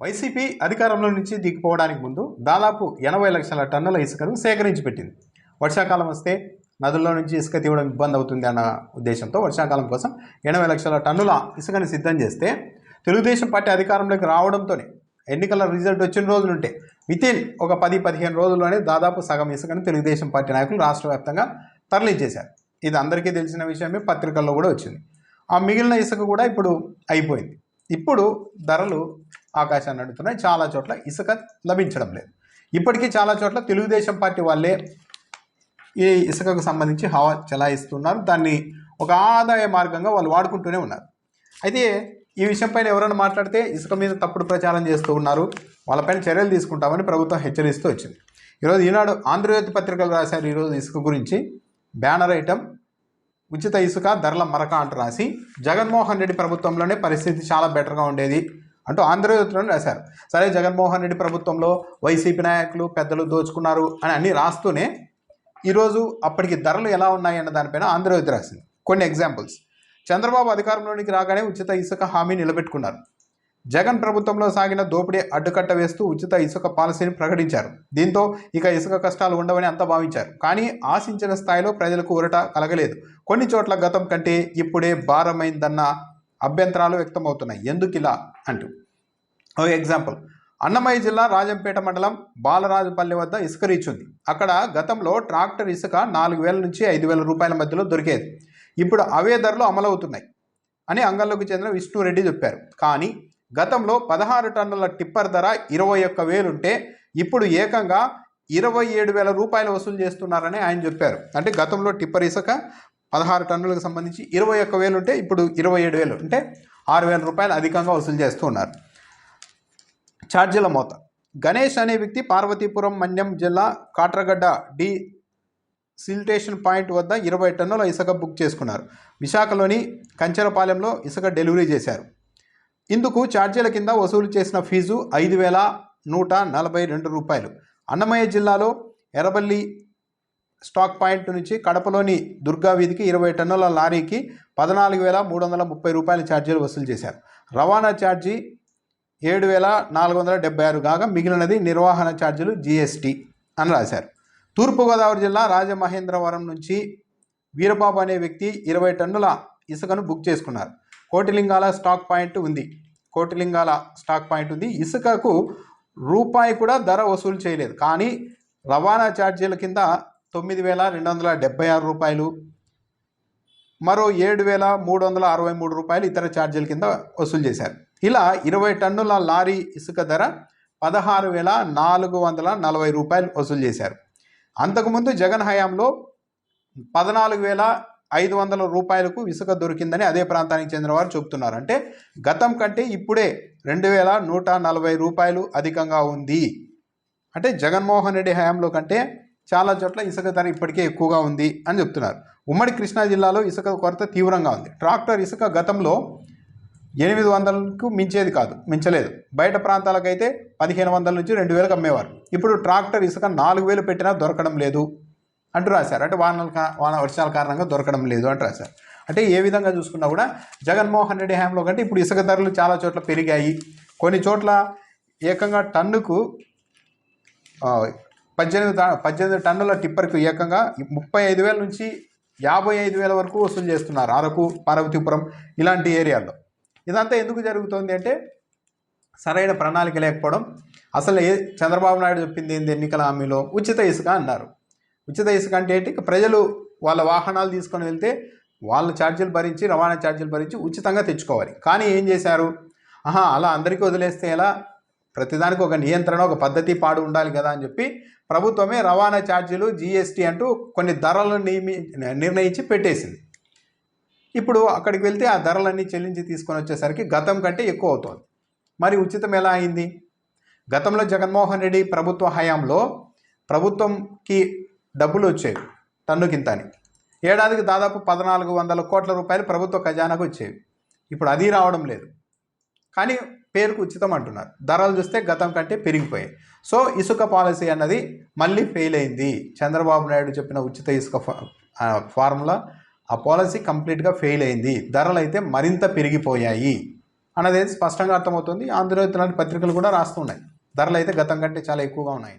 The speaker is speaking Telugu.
వైసీపీ అధికారంలో నుంచి దిగిపోవడానికి ముందు దాదాపు ఎనభై లక్షల టన్నుల ఇసుకను సేకరించి పెట్టింది. వర్షాకాలం వస్తే నదుల్లో నుంచి ఇసుక తీయడం ఇబ్బంది అవుతుంది అన్న ఉద్దేశంతో వర్షాకాలం కోసం ఎనభై లక్షల టన్నుల ఇసుకని సిద్ధం చేస్తే తెలుగుదేశం పార్టీ అధికారంలోకి రావడంతోనే ఎన్నికల రిజల్ట్ వచ్చిన రోజులుంటే వితిన్ ఒక పది పదిహేను రోజుల్లోనే దాదాపు సగం ఇసుకను తెలుగుదేశం పార్టీ నాయకులు రాష్ట్ర వ్యాప్తంగా తరలించేశారు. ఇది అందరికీ తెలిసిన విషయమే పత్రికల్లో కూడా వచ్చింది. ఆ మిగిలిన ఇసుక కూడా ఇప్పుడు అయిపోయింది. ఇప్పుడు ధరలు ఆకాశాన్ని అడుగుతున్నాయి చాలా చోట్ల ఇసుక లభించడం లేదు. ఇప్పటికీ చాలా చోట్ల తెలుగుదేశం పార్టీ వాళ్ళే ఈ ఇసుకకు సంబంధించి హవా చలాయిస్తున్నారు. దాన్ని ఒక ఆదాయ మార్గంగా వాళ్ళు వాడుకుంటూనే ఉన్నారు. అయితే ఈ విషయంపైన ఎవరైనా మాట్లాడితే ఇసుక మీద తప్పుడు ప్రచారం చేస్తూ ఉన్నారు. వాళ్ళపైన చర్యలు తీసుకుంటామని ప్రభుత్వం హెచ్చరిస్తూ వచ్చింది. ఈరోజు ఈనాడు ఆంధ్రజ్యోతి పత్రికలు రాశారు. ఈరోజు ఇసుక గురించి బ్యానర్ ఐటమ్ ఉచిత ఇసుక ధరల మరక అంటూ రాసి జగన్మోహన్ రెడ్డి ప్రభుత్వంలోనే పరిస్థితి చాలా బెటర్గా ఉండేది. అంటూ ఆంధ్రజ్యోతిలో రాశారు. సరే జగన్మోహన్ రెడ్డి ప్రభుత్వంలో వైసీపీ నాయకులు పెద్దలు దోచుకున్నారు అని అన్నీ రాస్తూనే ఈరోజు అప్పటికి ధరలు ఎలా ఉన్నాయి అన్న దానిపైన ఆంధ్రజ్యోతి రాసింది. కొన్ని ఎగ్జాంపుల్స్ చంద్రబాబు అధికారంలోనికి రాగానే ఉచిత ఇసుక హామీ నిలబెట్టుకున్నారు. జగన్ ప్రభుత్వంలో సాగిన దోపిడీ అడ్డుకట్ట వేస్తూ ఉచిత ఇసుక పాలసీని ప్రకటించారు. దీంతో ఇక ఇసుక కష్టాలు ఉండవని అంతా భావించారు. కానీ ఆశించిన స్థాయిలో ప్రజలకు ఊరట కలగలేదు. కొన్ని చోట్ల గతం కంటే ఇప్పుడే భారమైందన్న అభ్యంతరాలు వ్యక్తమవుతున్నాయి. ఎందుకు ఇలా అంటూ. ఓ ఎగ్జాంపుల్. అన్నమయ్య జిల్లా రాజంపేట మండలం బాలరాజుపల్లి వద్ద ఇసుక రీచ్ ఉంది. అక్కడ గతంలో ట్రాక్టర్ ఇసుక నాలుగు వేల నుంచి ఐదు వేల రూపాయల మధ్యలో దొరికేది. ఇప్పుడు అవే ధరలు అమలవుతున్నాయి అని అంగంలోకి చెందిన విష్ణురెడ్డి చెప్పారు. కానీ గతంలో పదహారు టన్నుల టిప్పర్ ధర ఇరవై ఒక్క వేలుంటే ఇప్పుడు ఏకంగా ఇరవై ఏడు వేల రూపాయలు వసూలు చేస్తున్నారని ఆయన చెప్పారు. అంటే గతంలో టిప్పర్ ఇసుక పదహారు టన్నులకు సంబంధించి ఇరవై ఒక్క వేలు ఉంటే ఇప్పుడు ఇరవై ఏడు వేలు అంటే ఆరు వేల రూపాయలు అధికంగా వసూలు చేస్తున్నారు. ఛార్జీల మోత. గణేష్ అనే వ్యక్తి పార్వతీపురం మన్యం జిల్లా కాట్రగడ్డ డి సిల్టేషన్ పాయింట్ వద్ద ఇరవై టన్నుల ఇసుక బుక్ చేసుకున్నారు. విశాఖలోని కంచెరపాలెంలో ఇసుక డెలివరీ చేశారు. ఇందుకు ఛార్జీల కింద వసూలు చేసిన ఫీజు ఐదు వేల నూట నలభై రెండు రూపాయలు. అన్నమయ్య జిల్లాలో ఎర్రబల్లి స్టాక్ పాయింట్ నుంచి కడపలోని దుర్గా వీధికి ఇరవై టన్నుల లారీకి పద్నాలుగు వేల మూడు వందల ముప్పై రూపాయల ఛార్జీలు వసూలు చేశారు. రవాణా ఛార్జీ ఏడు వేల నాలుగు వందల డెబ్బై ఆరు కాగా మిగిలినది నిర్వహణ ఛార్జీలు జిఎస్టి అని రాశారు. తూర్పుగోదావరి జిల్లా రాజమహేంద్రవరం నుంచి వీరబాబు అనే వ్యక్తి ఇరవై టన్నుల ఇసుకను బుక్ చేసుకున్నారు. కోటిలింగాల స్టాక్ పాయింట్ ఉంది. కోటిలింగాల స్టాక్ పాయింట్ ఉంది. ఇసుకకు రూపాయి కూడా ధర వసూలు చేయలేదు. కానీ రవాణా ఛార్జీల కింద తొమ్మిది వేల రెండు వందల డెబ్బై ఆరు రూపాయలు మరో ఏడు వేల మూడు వందల అరవై మూడు రూపాయలు ఇతర ఛార్జీల కింద వసూలు చేశారు. ఇలా ఇరవై టన్నుల లారీ ఇసుక ధర పదహారు వేల నాలుగు వందల నలభై రూపాయలు వసూలు చేశారు. అంతకుముందు జగన్ హయాంలో పద్నాలుగు వేల ఐదు వందల రూపాయలకు ఇసుక దొరికిందని అదే ప్రాంతానికి చెందిన వారు చెబుతున్నారు. అంటే గతం కంటే ఇప్పుడే రెండు వేల నూట నలభై రూపాయలు అధికంగా ఉంది. అంటే జగన్మోహన్ రెడ్డి హయాంలో కంటే చాలా చోట్ల ఇసుక ధర ఇప్పటికే ఎక్కువగా ఉంది అని చెప్తున్నారు. ఉమ్మడి కృష్ణా జిల్లాలో ఇసుక కొరత తీవ్రంగా ఉంది. ట్రాక్టర్ ఇసుక గతంలో ఎనిమిది వందలకు మించేది కాదు మించలేదు. బయట ప్రాంతాలకైతే పదిహేను వందల నుంచి రెండు వేలకు అమ్మేవారు. ఇప్పుడు ట్రాక్టర్ ఇసుక నాలుగు వేలు పెట్టినా దొరకడం లేదు అంటూ రాశారు. అంటే వానల వాన వర్షాల కారణంగా దొరకడం లేదు అంటూ రాశారు. అంటే ఏ విధంగా చూసుకున్నా కూడా జగన్మోహన్ రెడ్డి హ్యామ్లో కంటే ఇప్పుడు ఇసుక ధరలు చాలా చోట్ల పెరిగాయి. కొన్ని చోట్ల ఏకంగా టన్నుకు పద్దెనిమిది పద్దెనిమిది టన్నుల టిప్పర్కు ఏకంగా ముప్పై ఐదు వేల నుంచి యాభై ఐదు వేల వరకు వసూలు చేస్తున్నారు అరకు పార్వతీపురం ఇలాంటి ఏరియాల్లో. ఇదంతా ఎందుకు జరుగుతోంది అంటే సరైన ప్రణాళిక లేకపోవడం. అసలు ఏ చంద్రబాబు నాయుడు చెప్పింది ఏంది? ఎన్నికల హామీలో ఉచిత ఇసుక అన్నారు. ఉచిత ఇసుక అంటే ఏంటి? ప్రజలు వాళ్ళ వాహనాలు తీసుకొని వెళ్తే వాళ్ళ ఛార్జీలు భరించి రవాణా ఛార్జీలు భరించి ఉచితంగా తెచ్చుకోవాలి. కానీ ఏం చేశారు? ఆహా అలా అందరికీ వదిలేస్తే ఎలా? ప్రతిదానికి ఒక నియంత్రణ ఒక పద్ధతి పాడు ఉండాలి కదా అని చెప్పి ప్రభుత్వమే రవాణా ఛార్జీలు జీఎస్టీ అంటూ కొన్ని ధరలను నియమి నిర్ణయించి పెట్టేసింది. ఇప్పుడు అక్కడికి వెళ్తే ఆ ధరలన్నీ చెల్లించి తీసుకొని వచ్చేసరికి గతం కంటే ఎక్కువ అవుతుంది. మరి ఉచితం ఎలా అయింది? గతంలో జగన్మోహన్ రెడ్డి ప్రభుత్వ హయాంలో ప్రభుత్వంకి డబ్బులు వచ్చేవి టన్ను కింతని. ఏడాదికి దాదాపు పద్నాలుగు వందల కోట్ల రూపాయలు ప్రభుత్వ ఖజానాకు వచ్చేవి. ఇప్పుడు అది రావడం లేదు. కానీ పేరుకు ఉచితం అంటున్నారు. ధరలు చూస్తే గతం కంటే పెరిగిపోయాయి. సో ఇసుక పాలసీ అన్నది మళ్ళీ ఫెయిల్ అయింది. చంద్రబాబు నాయుడు చెప్పిన ఉచిత ఇసుక ఫార్ములా ఆ పాలసీ కంప్లీట్గా ఫెయిల్ అయింది. ధరలు అయితే మరింత పెరిగిపోయాయి. అన్నది స్పష్టంగా అర్థమవుతుంది. ఆంధ్రజ్యోతి లాంటి పత్రికలు కూడా రాస్తున్నాయి ధరలు అయితే గతం కంటే చాలా ఎక్కువగా ఉన్నాయి.